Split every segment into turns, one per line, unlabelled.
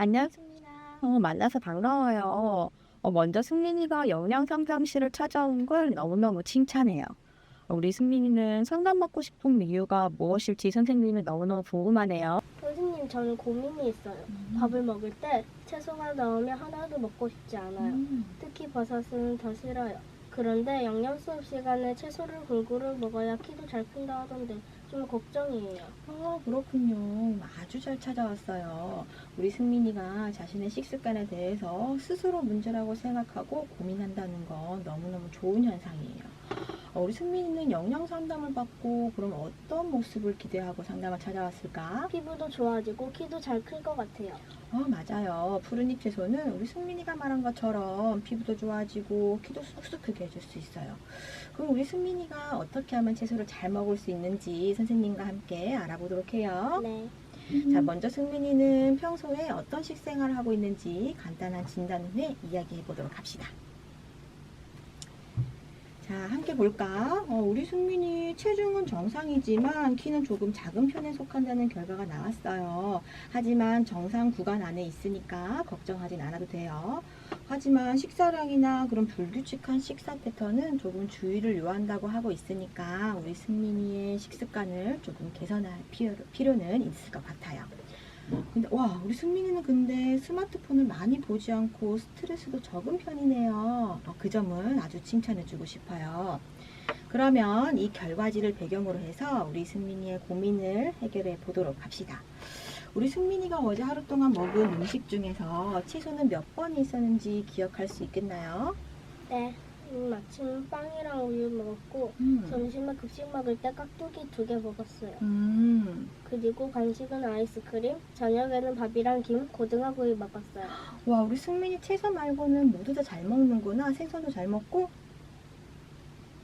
안녕하십니까. 어, 만나서 반가워요. 어, 먼저 승민이가 영양 상담실을 찾아온 걸 너무너무 칭찬해요. 우리 승민이는 상담 받고 싶은 이유가 무엇일지 선생님이 너무너무 궁금하네요.
선생님, 저는 고민이 있어요. 밥을 먹을 때 채소가 나오면 하나도 먹고 싶지 않아요. 특히 버섯은 더 싫어요. 그런데 영양 수업 시간에 채소를 골고루 먹어야 키도 잘 큰다 하던데 좀 걱정이에요.
아, 그렇군요. 아주 잘 찾아왔어요. 우리 승민이가 자신의 식습관에 대해서 스스로 문제라고 생각하고 고민한다는 건 너무너무 좋은 현상이에요. 어, 우리 승민이는 영양 상담을 받고 그럼 어떤 모습을 기대하고 상담을 찾아왔을까?
피부도 좋아지고 키도 잘 클 것 같아요.
어, 맞아요. 푸른잎 채소는 우리 승민이가 말한 것처럼 피부도 좋아지고 키도 쑥쑥 크게 해줄 수 있어요. 그럼 우리 승민이가 어떻게 하면 채소를 잘 먹을 수 있는지 선생님과 함께 알아보도록 해요.
네.
자, 먼저 승민이는 평소에 어떤 식생활을 하고 있는지 간단한 진단 후에 이야기해 보도록 합시다. 자, 함께 볼까? 어, 우리 승민이 체중은 정상이지만 키는 조금 작은 편에 속한다는 결과가 나왔어요. 하지만 정상 구간 안에 있으니까 걱정하진 않아도 돼요. 하지만 식사량이나 그런 불규칙한 식사 패턴은 조금 주의를 요한다고 하고 있으니까 우리 승민이의 식습관을 조금 개선할 필요, 필요는 있을 것 같아요. 근데 와 우리 승민이는 근데 스마트폰을 많이 보지 않고 스트레스도 적은 편이네요. 어, 그 점은 아주 칭찬해주고 싶어요. 그러면 이 결과지를 배경으로 해서 우리 승민이의 고민을 해결해 보도록 합시다. 우리 승민이가 어제 하루 동안 먹은 음식 중에서 채소는 몇 번이 있었는지 기억할 수 있겠나요?
네. 음, 아침 빵이랑 우유 먹었고
음.
점심에 급식 먹을 때 깍두기 두 개 먹었어요.
음.
그리고 간식은 아이스크림, 저녁에는 밥이랑 김, 고등어구이 먹었어요.
와 우리 승민이 채소 말고는 모두 다 잘 먹는구나. 생선도 잘 먹고.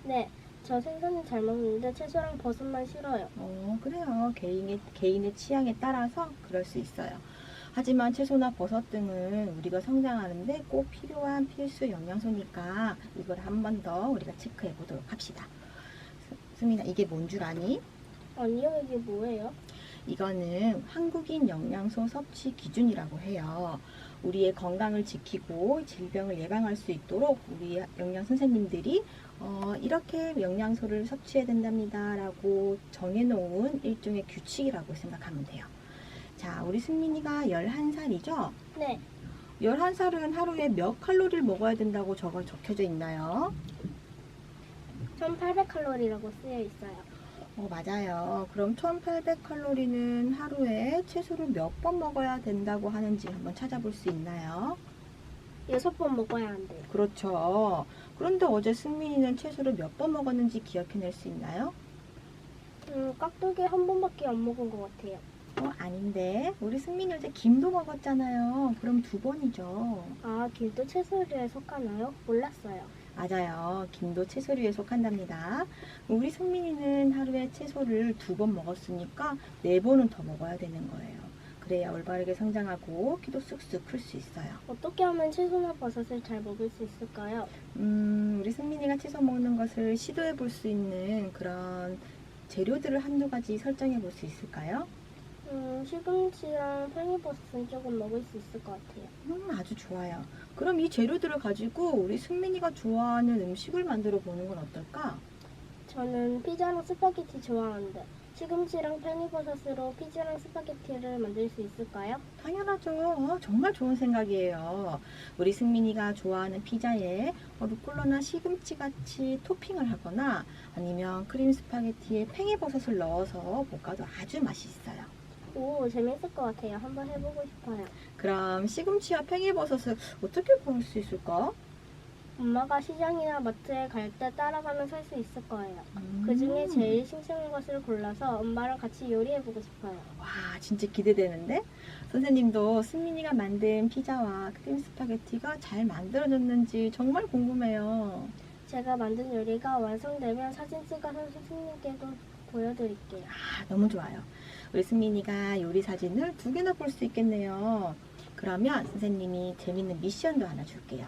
네, 저 생선은 잘 먹는데 채소랑 버섯만 싫어요.
어, 그래요. 개인의, 개인의 취향에 따라서 그럴 수 있어요. 하지만 채소나 버섯 등은 우리가 성장하는데 꼭 필요한 필수 영양소니까 이걸 한 번 더 우리가 체크해 보도록 합시다. 스- 승민아, 이게 뭔 줄 아니?
아니요, 이게 뭐예요?
이거는 한국인 영양소 섭취 기준이라고 해요. 우리의 건강을 지키고 질병을 예방할 수 있도록 우리 영양 선생님들이 어, 이렇게 영양소를 섭취해야 된답니다라고 정해놓은 일종의 규칙이라고 생각하면 돼요. 자, 우리 승민이가 11살이죠?
네,
11살은 하루에 몇 칼로리를 먹어야 된다고 적어 적혀져 있나요?
1800칼로리라고 쓰여 있어요.
어, 맞아요. 그럼 1800칼로리는 하루에 채소를 몇 번 먹어야 된다고 하는지 한번 찾아볼 수 있나요?
여섯 번 먹어야 한대요.
그렇죠. 그런데 어제 승민이는 채소를 몇 번 먹었는지 기억해낼 수 있나요?
음, 깍두기 한 번밖에 안 먹은 것 같아요.
어, 아닌데. 우리 승민이 어제 김도 먹었잖아요. 그럼 두 번이죠.
아, 길도 채소류에 속하나요? 몰랐어요.
맞아요. 김도 채소류에 속한답니다. 우리 승민이는 하루에 채소를 두 번 먹었으니까 네 번은 더 먹어야 되는 거예요. 그래야 올바르게 성장하고 키도 쑥쑥 클 수 있어요.
어떻게 하면 채소나 버섯을 잘 먹을 수 있을까요?
음, 우리 승민이가 채소 먹는 것을 시도해 볼 수 있는 그런 재료들을 한두 가지 설정해 볼 수 있을까요?
음, 시금치랑 팽이버섯은 조금 먹을 수 있을 것 같아요.
음, 아주 좋아요. 그럼 이 재료들을 가지고 우리 승민이가 좋아하는 음식을 만들어 보는 건 어떨까?
저는 피자랑 스파게티 좋아하는데 시금치랑 팽이버섯으로 피자랑 스파게티를 만들 수 있을까요?
당연하죠. 어, 정말 좋은 생각이에요. 우리 승민이가 좋아하는 피자에 어, 루꼴라나 시금치 같이 토핑을 하거나 아니면 크림 스파게티에 팽이버섯을 넣어서 볶아도 아주 맛있어요.
오, 재밌을 것 같아요. 한번 해보고 싶어요.
그럼 시금치와 팽이버섯을 어떻게 구할 수 있을까?
엄마가 시장이나 마트에 갈 때 따라가면 살 수 있을 거예요. 그
음.
중에 제일 싱싱한 것을 골라서 엄마랑 같이 요리해보고 싶어요.
와 진짜 기대되는데 선생님도 승민이가 만든 피자와 크림 스파게티가 잘 만들어졌는지 정말 궁금해요.
제가 만든 요리가 완성되면 사진 찍어서 선생님께도 보여드릴게요.
아 너무 좋아요. 우리 승민이가 요리 사진을 두 개나 볼 수 있겠네요. 그러면 선생님이 재밌는 미션도 하나 줄게요.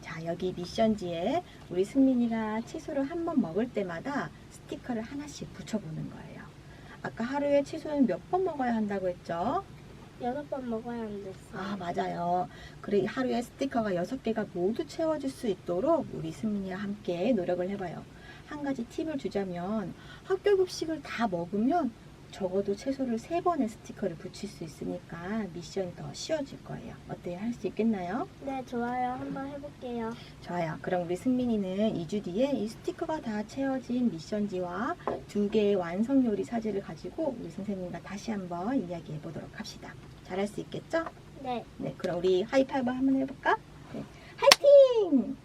자 여기 미션지에 우리 승민이가 채소를 한 번 먹을 때마다 스티커를 하나씩 붙여보는 거예요. 아까 하루에 채소는 몇 번 먹어야 한다고 했죠?
여섯 번 먹어야 안 됐어요.
아, 맞아요. 그래, 하루에 스티커가 여섯 개가 모두 채워질 수 있도록 우리 승민이와 함께 노력을 해봐요. 한 가지 팁을 주자면 학교 급식을 다 먹으면 적어도 채소를 세 번의 스티커를 붙일 수 있으니까 미션이 더 쉬워질 거예요. 어때요? 할 수 있겠나요?
네, 좋아요. 한번 해볼게요.
좋아요. 그럼 우리 승민이는 2주 뒤에 이 스티커가 다 채워진 미션지와 두 개의 완성 요리 사진을 가지고 우리 선생님과 다시 한번 이야기해 보도록 합시다. 잘할 수 있겠죠?
네.
네, 그럼 우리 하이파이브 한번 해볼까? 네. 화이팅!